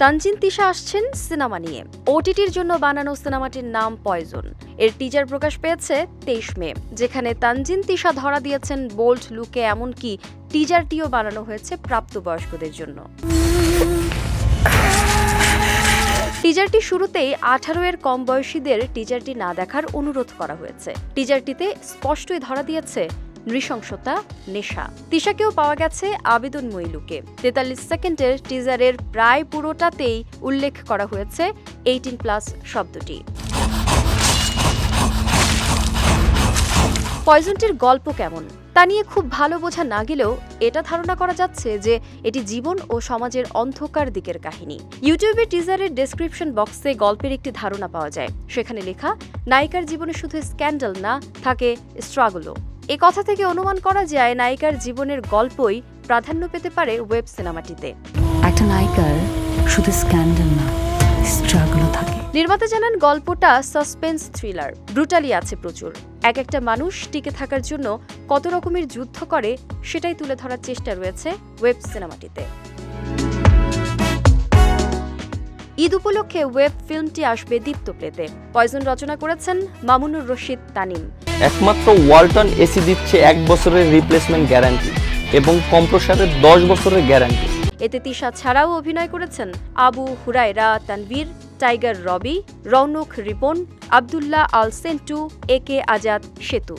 তানজিন তিশা আসছেন সিনেমা নিয়ে। ওটিটির জন্য বানানো সিনেমাটির নাম পয়জন। এর টিজার প্রকাশ পেয়েছে তেইশ মে, যেখানে তানজিন তিশা ধরা দিয়েছেন বোল্ড লুকে এমনকি টিজারটিও বানানো হয়েছে প্রাপ্তবয়স্কদের জন্য। টিজারটি শুরুতেই আঠারো এর কম বয়সীদের টিজারটি না দেখার অনুরোধ করা হয়েছে। টিজারটিতে স্পষ্টই ধরা দিয়েছে নৃশংসতা, নেশা। তিশাকেও পাওয়া গেছে আবেদন মইলুকে। তেতাল্লিশ সেকেন্ডের টিজারের প্রায় পুরোটাতেই উল্লেখ করা হয়েছে এইটিন প্লাস শব্দটি। পয়জনটির গল্প কেমন? তা নিয়ে খুব ভালো বোঝা না গেলেও এটা ধারণা করা যাচ্ছে যে এটি জীবন ও সমাজের অন্ধকার দিকের কাহিনী। ইউটিউবে টিজারের ডেসক্রিপশন বক্সে গল্পের একটি ধারণা পাওয়া যায়। সেখানে লেখা, নায়িকার জীবনে শুধু স্ক্যান্ডাল না, থাকে স্ট্রাগলও। এ কথা থেকে অনুমান করা যায় নায়িকার জীবনের গল্পই প্রাধান্য পেতে পারে ওয়েব সিনেমাটিতে। একটা নায়িকার শুধু স্ক্যান্ডাল না স্ট্রাগলও থাকে। নির্মাতা জানান গল্পটা সাসপেন্স থ্রিলার ব্রুটালি আছে প্রচুর। এক একটা মানুষ টিকে থাকার জন্য কত রকমের যুদ্ধ করে সেটাই তুলে ধরার চেষ্টা রয়েছে ওয়েব সিনেমাটিতে। ঈদ উপলক্ষে ওয়েব ফিল্মটি আসবে দীপ্ত প্লেতে পয়জন রচনা করেছেন মামুনুর রশিদ তানিম। একমাত্র ওয়ালটন এসি দিচ্ছে এক বছরের রিপ্লেসমেন্ট গ্যারান্টি এবং কম্প্রসারের দশ বছরের গ্যারান্টি এতে তিশা ছাড়াও অভিনয় করেছেন Abu Hurayra Tanvir Tiger Robi Rounak Ripon Abdullah Al Sentu A K Azad Setu.